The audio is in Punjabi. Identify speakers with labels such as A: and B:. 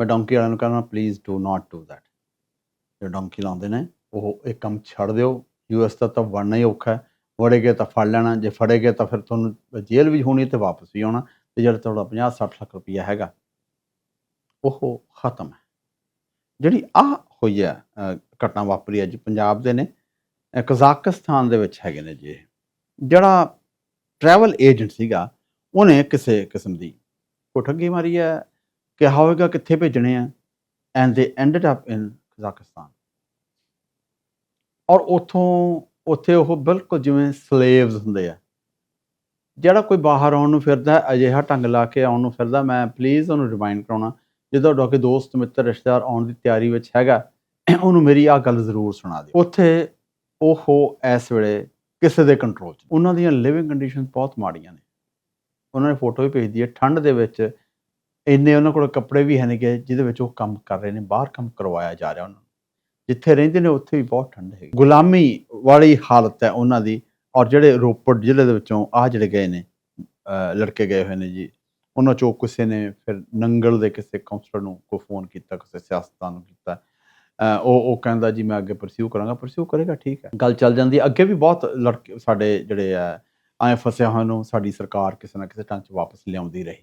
A: ਮੈਂ ਡੌਂਕੀ ਵਾਲਿਆਂ ਨੂੰ ਕਹਿੰਦਾ please do not do that ਜੋ ਡੌਂਕੀ ਲਾਉਂਦੇ ਨੇ, ਉਹ ਇਹ ਕੰਮ ਛੱਡ ਦਿਓ। ਯੂਐਸ ਦਾ ਤਾਂ ਵੜਨਾ ਹੀ ਔਖਾ ਹੈ। ਵੜੇ ਗਏ ਤਾਂ ਫੜ ਲੈਣਾ। ਜੇ ਫੜੇ ਗਏ ਤਾਂ ਫਿਰ ਤੁਹਾਨੂੰ ਜੇਲ੍ਹ ਵੀ ਹੋਣੀ ਤੇ ਵਾਪਸ ਵੀ ਆਉਣਾ। ਤੇ ਜਿਹੜਾ ਤੁਹਾਡਾ 50 60 ਲੱਖ ਰੁਪਈਆ ਹੈਗਾ, ਉਹ ਖਤਮ ਹੈ। ਜਿਹੜੀ ਆ ਹੋਈ ਹੈ ਘਟਨਾ ਵਾਪਰੀ ਹੈ ਜੀ ਪੰਜਾਬ ਦੇ ਨੇ ਕਜ਼ਾਕਿਸਤਾਨ ਦੇ ਵਿੱਚ ਹੈਗੇ ਨੇ ਜੀ। ਜਿਹੜਾ ਟਰੈਵਲ ਏਜੰਟ ਸੀਗਾ, ਉਹਨੇ ਕਿਸੇ ਕਿਸਮ ਦੀ ਕੋਈ ਠੱਗੀ ਮਾਰੀ ਹੈ ਕਿਹਾ ਹੋਵੇਗਾ ਕਿੱਥੇ ਭੇਜਣੇ ਆ? ਐਂਡ ਦੇ ਐਂਡਡ ਅਪ ਇਨ ਕਜ਼ਾਕਿਸਤਾਨ ਔਰ ਉਥੋਂ, ਉੱਥੇ ਉਹ ਬਿਲਕੁਲ ਜਿਵੇਂ ਸਲੇਵਸ ਹੁੰਦੇ ਆ। ਜਿਹੜਾ ਕੋਈ ਬਾਹਰ ਆਉਣ ਨੂੰ ਫਿਰਦਾ, ਅਜਿਹਾ ਢੰਗ ਲਾ ਕੇ ਆਉਣ ਨੂੰ ਫਿਰਦਾ, ਮੈਂ ਪਲੀਜ਼ ਉਹਨੂੰ ਰਿਮਾਈਂਡ ਕਰਾਉਣਾ। ਜਦੋਂ ਤੁਹਾਡਾ ਕੋਈ ਦੋਸਤ, ਮਿੱਤਰ, ਰਿਸ਼ਤੇਦਾਰ ਆਉਣ ਦੀ ਤਿਆਰੀ ਵਿੱਚ ਹੈਗਾ, ਉਹਨੂੰ ਮੇਰੀ ਆ ਗੱਲ ਜ਼ਰੂਰ ਸੁਣਾ ਦਿਓ। ਉੱਥੇ ਉਹ ਇਸ ਵੇਲੇ ਕਿਸੇ ਦੇ ਕੰਟਰੋਲ 'ਚ। ਉਹਨਾਂ ਦੀਆਂ ਲਿਵਿੰਗ ਕੰਡੀਸ਼ਨ ਬਹੁਤ ਮਾੜੀਆਂ ਨੇ। ਉਹਨਾਂ ਨੇ ਫੋਟੋ ਵੀ ਭੇਜਦੀ ਹੈ। ਠੰਡ ਦੇ ਵਿੱਚ ਇੰਨੇ ਉਹਨਾਂ ਕੋਲ ਕੱਪੜੇ ਵੀ ਹੈ ਨੇਗੇ ਜਿਹਦੇ ਵਿੱਚ ਉਹ ਕੰਮ ਕਰ ਰਹੇ ਨੇ, ਬਾਹਰ ਕੰਮ ਕਰਵਾਇਆ ਜਾ ਰਿਹਾ ਉਹਨਾਂ ਨੂੰ। ਜਿੱਥੇ ਰਹਿੰਦੇ ਨੇ, ਉੱਥੇ ਵੀ ਬਹੁਤ ਠੰਡ ਹੈ ਗੁਲਾਮੀ ਵਾਲੀ ਹਾਲਤ ਹੈ ਉਹਨਾਂ ਦੀ, ਔਰ ਜਿਹੜੇ ਰੋਪੜ ਜ਼ਿਲ੍ਹੇ ਦੇ ਵਿੱਚੋਂ ਆ ਜਿਹੜੇ ਗਏ ਨੇ ਲੜਕੇ ਗਏ ਹੋਏ ਨੇ ਜੀ, ਉਹਨਾਂ ਚੋਂ ਕਿਸੇ ਨੇ ਫਿਰ ਨੰਗਲ ਦੇ ਕਿਸੇ ਕਾਉਂਸਲਰ ਨੂੰ ਕੋ ਫੋਨ ਕੀਤਾ, ਕਿਸੇ ਸਿਆਸਤਦਾਨ ਨੂੰ ਕੀਤਾ। ਉਹ ਉਹ ਕਹਿੰਦਾ ਜੀ, ਮੈਂ ਅੱਗੇ ਪਰਸਿਊ ਕਰਾਂਗਾ ਪਰਸਿਊ ਕਰੇਗਾ, ਠੀਕ ਹੈ। ਗੱਲ ਚੱਲ ਜਾਂਦੀ ਅੱਗੇ ਵੀ ਬਹੁਤ ਲੜਕੇ ਸਾਡੇ ਜਿਹੜੇ ਆ, ਆਏ ਫਸੇ ਹੋਏ ਨੂੰ, ਸਾਡੀ ਸਰਕਾਰ ਕਿਸੇ ਨਾ ਕਿਸੇ ਢੰਗ 'ਚ ਵਾਪਸ ਲਿਆਉਂਦੀ ਰਹੀ।